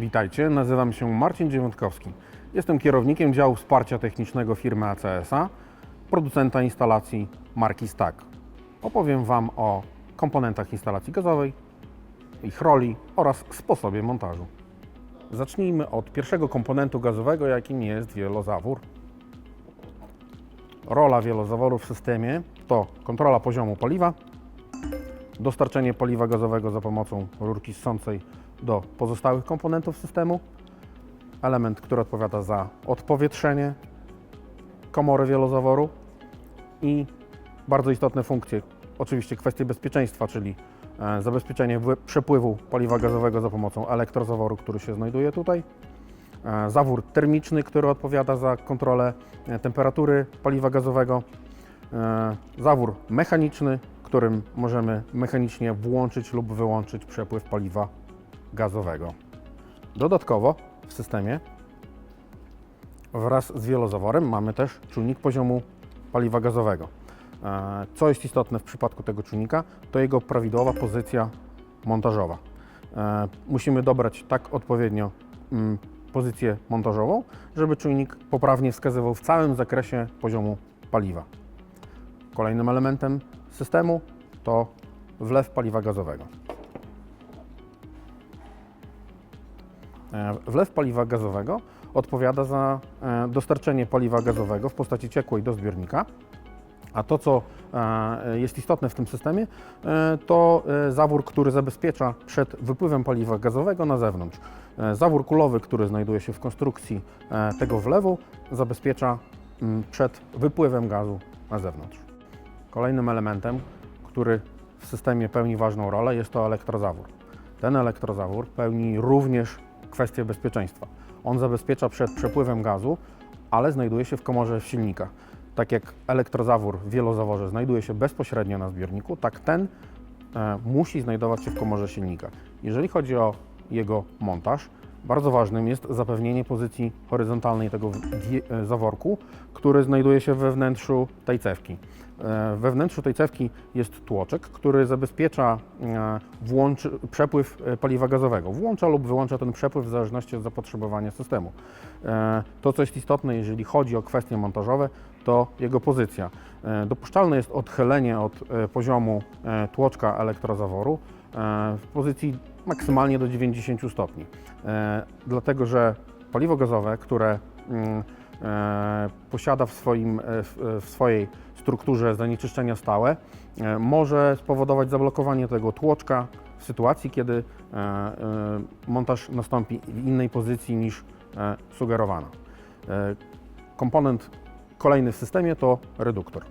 Witajcie, nazywam się Marcin Dziewiątkowski. Jestem kierownikiem działu wsparcia technicznego firmy ACSA, producenta instalacji marki Stack. Opowiem Wam o komponentach instalacji gazowej, ich roli oraz sposobie montażu. Zacznijmy od pierwszego komponentu gazowego, jakim jest wielozawór. Rola wielozaworu w systemie to kontrola poziomu paliwa, dostarczenie paliwa gazowego za pomocą rurki ssącej do pozostałych komponentów systemu, element, który odpowiada za odpowietrzenie komory wielozaworu i bardzo istotne funkcje, oczywiście kwestie bezpieczeństwa, czyli e, zabezpieczenie przepływu paliwa gazowego za pomocą elektrozaworu, który się znajduje tutaj, e, zawór termiczny, który odpowiada za kontrolę e, temperatury paliwa gazowego, zawór mechaniczny, którym możemy mechanicznie włączyć lub wyłączyć przepływ paliwa gazowego. Dodatkowo w systemie wraz z wielozaworem mamy też czujnik poziomu paliwa gazowego. E, Co jest istotne w przypadku tego czujnika, to jego prawidłowa pozycja montażowa. E, Musimy dobrać tak odpowiednio mm, pozycję montażową, żeby czujnik poprawnie wskazywał w całym zakresie poziomu paliwa. Kolejnym elementem systemu to wlew paliwa gazowego. Wlew paliwa gazowego odpowiada za e, dostarczenie paliwa gazowego w postaci ciekłej do zbiornika, a to, co e, jest istotne w tym systemie, e, to e, zawór, który zabezpiecza przed wypływem paliwa gazowego na zewnątrz. E, Zawór kulowy, który znajduje się w konstrukcji e, tego wlewu, zabezpiecza mm, przed wypływem gazu na zewnątrz. Kolejnym elementem, który w systemie pełni ważną rolę, jest to elektrozawór. Ten elektrozawór pełni również kwestię bezpieczeństwa. On zabezpiecza przed przepływem gazu, ale znajduje się w komorze silnika. Tak jak elektrozawór w wielozaworze znajduje się bezpośrednio na zbiorniku, tak ten e, musi znajdować się w komorze silnika. Jeżeli chodzi o jego montaż, bardzo ważnym jest zapewnienie pozycji horyzontalnej tego e, zaworku, który znajduje się we wnętrzu tej cewki. E, We wnętrzu tej cewki jest tłoczek, który zabezpiecza e, włącz, przepływ paliwa gazowego. Włącza lub wyłącza ten przepływ w zależności od zapotrzebowania systemu. To, co jest istotne, jeżeli chodzi o kwestie montażowe, to jego pozycja. Dopuszczalne jest odchylenie od poziomu tłoczka elektrozaworu w pozycji maksymalnie do 90 stopni. E, Dlatego, że paliwo gazowe, które mm, e, posiada w, swoim, e, w, swojej strukturze zanieczyszczenia stałe, może spowodować zablokowanie tego tłoczka w sytuacji, kiedy montaż nastąpi w innej pozycji niż sugerowana. E, Komponent kolejny w systemie to reduktor.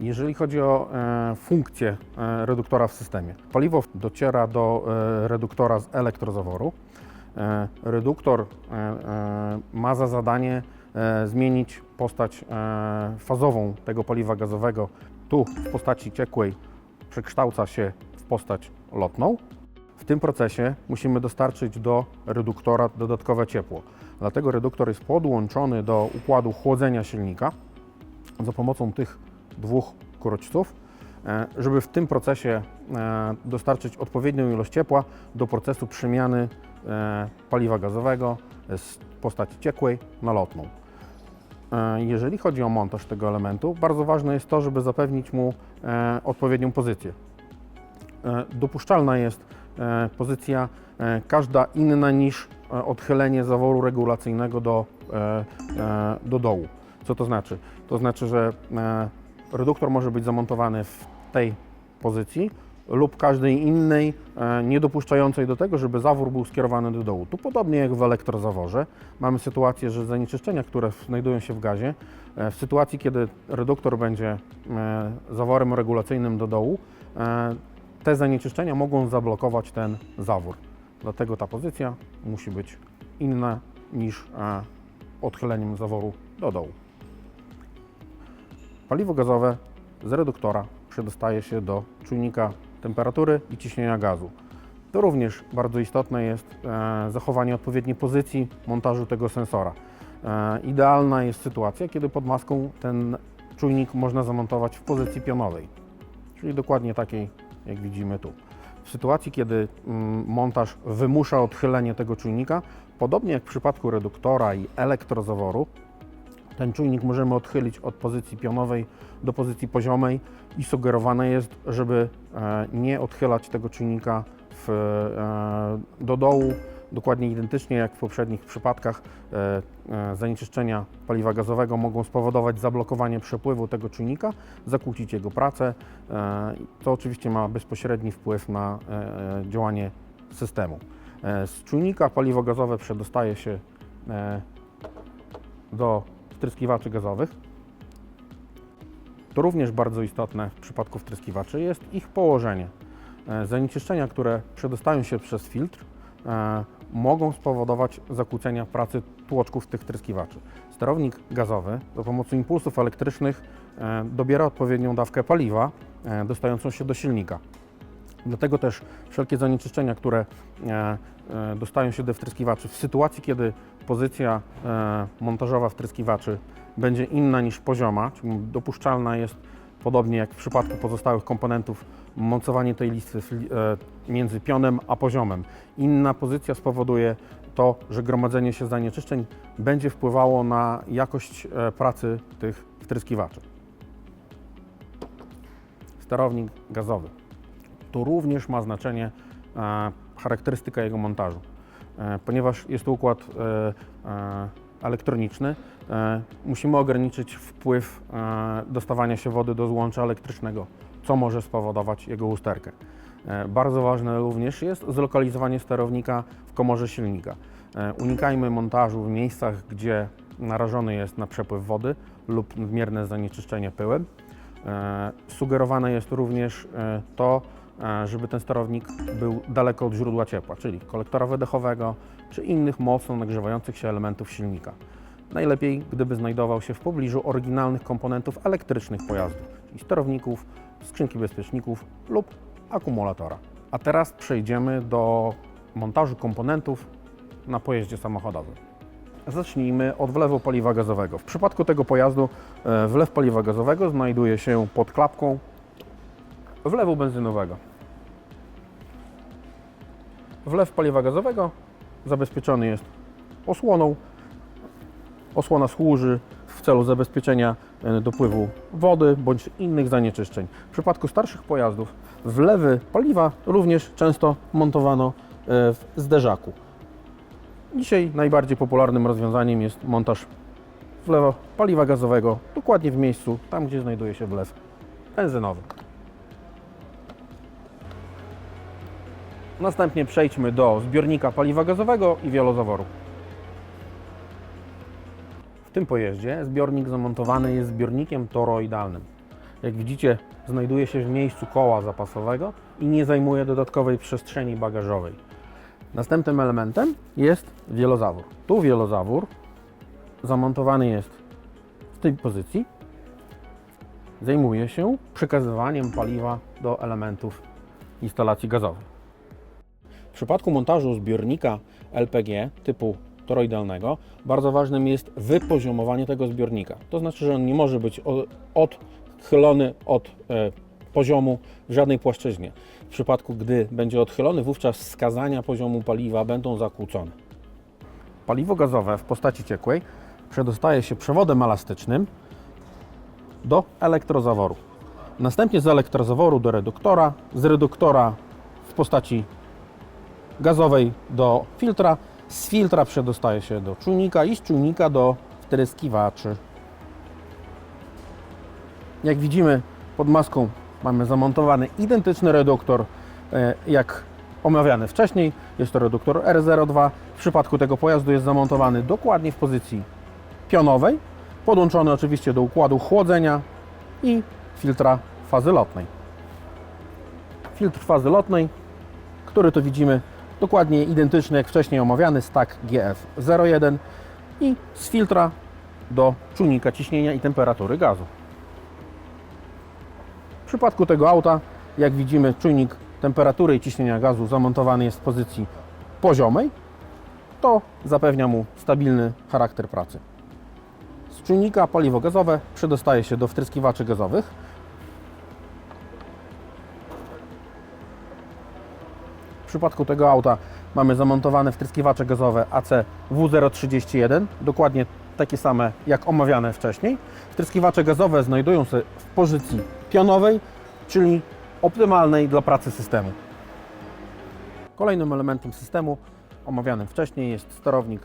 Jeżeli chodzi o e, funkcję e, reduktora w systemie, paliwo dociera do e, reduktora z elektrozaworu. E, Reduktor e, e, ma za zadanie e, zmienić postać e, fazową tego paliwa gazowego. Tu w postaci ciekłej przekształca się w postać lotną. W tym procesie musimy dostarczyć do reduktora dodatkowe ciepło. Dlatego reduktor jest podłączony do układu chłodzenia silnika za pomocą tych dwóch kruczców, e, żeby w tym procesie e, dostarczyć odpowiednią ilość ciepła do procesu przemiany e, paliwa gazowego z postaci ciekłej na lotną. Jeżeli chodzi o montaż tego elementu, bardzo ważne jest to, żeby zapewnić mu odpowiednią pozycję. Dopuszczalna jest pozycja każda inna niż odchylenie zaworu regulacyjnego do, do dołu. Co to znaczy? To znaczy, że reduktor może być zamontowany w tej pozycji lub każdej innej, e, nie dopuszczającej do tego, żeby zawór był skierowany do dołu. Tu podobnie jak w elektrozaworze mamy sytuację, że zanieczyszczenia, które znajdują się w gazie, e, w sytuacji, kiedy reduktor będzie e, zaworem regulacyjnym do dołu, te zanieczyszczenia mogą zablokować ten zawór. Dlatego ta pozycja musi być inna niż odchyleniem zaworu do dołu. Paliwo gazowe z reduktora przedostaje się do czujnika temperatury i ciśnienia gazu. To również bardzo istotne jest e, zachowanie odpowiedniej pozycji montażu tego sensora. E, idealna jest sytuacja, kiedy pod maską ten czujnik można zamontować w pozycji pionowej, czyli dokładnie takiej, jak widzimy tu. W sytuacji, kiedy mm, montaż wymusza odchylenie tego czujnika, podobnie jak w przypadku reduktora i elektrozaworu, ten czujnik możemy odchylić od pozycji pionowej do pozycji poziomej i sugerowane jest, żeby e, nie odchylać tego czujnika w, e, do dołu, dokładnie identycznie jak w poprzednich przypadkach. E, zanieczyszczenia paliwa gazowego mogą spowodować zablokowanie przepływu tego czujnika, zakłócić jego pracę. To oczywiście ma bezpośredni wpływ na działanie systemu. Z czujnika paliwo gazowe przedostaje się do wtryskiwaczy gazowych. To również bardzo istotne w przypadku wtryskiwaczy jest ich położenie. E, Zanieczyszczenia, które przedostają się przez filtr, e, mogą spowodować zakłócenia pracy tłoczków tych wtryskiwaczy. Sterownik gazowy za pomocą impulsów elektrycznych e, dobiera odpowiednią dawkę paliwa dostającą się do silnika. Dlatego też wszelkie zanieczyszczenia, które e, e, dostają się do wtryskiwaczy w sytuacji, kiedy pozycja e, montażowa wtryskiwaczy będzie inna niż pozioma, czyli dopuszczalna jest, podobnie jak w przypadku pozostałych komponentów, mocowanie tej e, między pionem a poziomem. Inna pozycja spowoduje to, że gromadzenie się zanieczyszczeń będzie wpływało na jakość pracy tych wtryskiwaczy. Sterownik gazowy to również ma znaczenie e, charakterystyka jego montażu. E, ponieważ jest to układ e, elektroniczny, musimy ograniczyć wpływ dostawania się wody do złącza elektrycznego, co może spowodować jego usterkę. Bardzo ważne również jest zlokalizowanie sterownika w komorze silnika. Unikajmy montażu w miejscach, gdzie narażony jest na przepływ wody lub nadmierne zanieczyszczenie pyłem. Sugerowane jest również to, żeby ten sterownik był daleko od źródła ciepła, czyli kolektora wydechowego czy innych mocno nagrzewających się elementów silnika. Najlepiej, gdyby znajdował się w pobliżu oryginalnych komponentów elektrycznych pojazdu, czyli sterowników, skrzynki bezpieczników lub akumulatora. A teraz przejdziemy do montażu komponentów na pojeździe samochodowym. Zacznijmy od wlewu paliwa gazowego. W przypadku tego pojazdu e, wlew paliwa gazowego znajduje się pod klapką wlewu benzynowego. Wlew paliwa gazowego zabezpieczony jest osłoną. Osłona służy w celu zabezpieczenia e, dopływu wody bądź innych zanieczyszczeń. W przypadku starszych pojazdów wlewy paliwa również często montowano e, w zderzaku. Dzisiaj najbardziej popularnym rozwiązaniem jest montaż wlewu paliwa gazowego dokładnie w miejscu, tam gdzie znajduje się wlew benzynowy. Następnie przejdźmy do zbiornika paliwa gazowego i wielozaworu. W tym pojeździe zbiornik zamontowany jest zbiornikiem toroidalnym. Jak widzicie, znajduje się w miejscu koła zapasowego i nie zajmuje dodatkowej przestrzeni bagażowej. Następnym elementem jest wielozawór. Tu wielozawór zamontowany jest w tej pozycji. Zajmuje się przekazywaniem paliwa do elementów instalacji gazowej. W przypadku montażu zbiornika LPG typu toroidalnego bardzo ważnym jest wypoziomowanie tego zbiornika. To znaczy, że on nie może być odchylony od e, poziomu w żadnej płaszczyźnie. W przypadku, gdy będzie odchylony, wówczas wskazania poziomu paliwa będą zakłócone. Paliwo gazowe w postaci ciekłej przedostaje się przewodem elastycznym do elektrozaworu. Następnie z elektrozaworu do reduktora, z reduktora w postaci gazowej do filtra, z filtra przedostaje się do czujnika i z czujnika do wtryskiwaczy. Jak widzimy pod maską mamy zamontowany identyczny reduktor e, jak omawiany wcześniej. Jest to reduktor R02. W przypadku tego pojazdu jest zamontowany dokładnie w pozycji pionowej, podłączony oczywiście do układu chłodzenia i filtra fazy lotnej. Filtr fazy lotnej, który tu widzimy dokładnie identyczny jak wcześniej omawiany stack GF01 i z filtra do czujnika ciśnienia i temperatury gazu. W przypadku tego auta, jak widzimy, czujnik temperatury i ciśnienia gazu zamontowany jest w pozycji poziomej. To zapewnia mu stabilny charakter pracy. Z czujnika paliwo gazowe przedostaje się do wtryskiwaczy gazowych. Przypadku tego auta mamy zamontowane wtryskiwacze gazowe AC W031, dokładnie takie same jak omawiane wcześniej. Wtryskiwacze gazowe znajdują się w pozycji pionowej, czyli optymalnej dla pracy systemu. Kolejnym elementem systemu omawianym wcześniej jest sterownik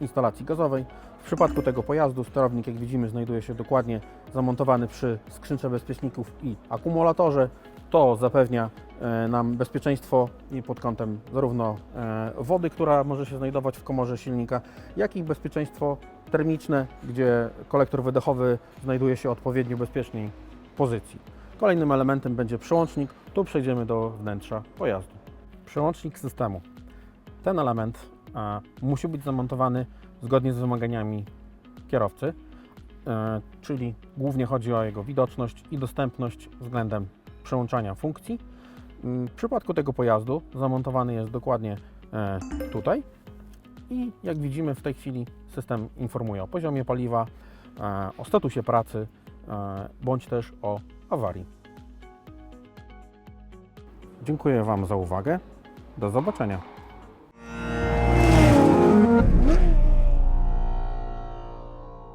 instalacji gazowej. W przypadku tego pojazdu sterownik, jak widzimy, znajduje się dokładnie zamontowany przy skrzynce bezpieczników i akumulatorze. To zapewnia e, nam bezpieczeństwo pod kątem zarówno e, wody, która może się znajdować w komorze silnika, jak i bezpieczeństwo termiczne, gdzie kolektor wydechowy znajduje się odpowiednio bezpiecznej pozycji. Kolejnym elementem będzie przełącznik. Tu przejdziemy do wnętrza pojazdu. Przełącznik systemu. Ten element e, musi być zamontowany zgodnie z wymaganiami kierowcy, e, czyli głównie chodzi o jego widoczność i dostępność względem przełączania funkcji. Mm, W przypadku tego pojazdu zamontowany jest dokładnie e, tutaj i jak widzimy w tej chwili system informuje o poziomie paliwa, e, o statusie pracy e, bądź też o awarii. Dziękuję Wam za uwagę. Do zobaczenia.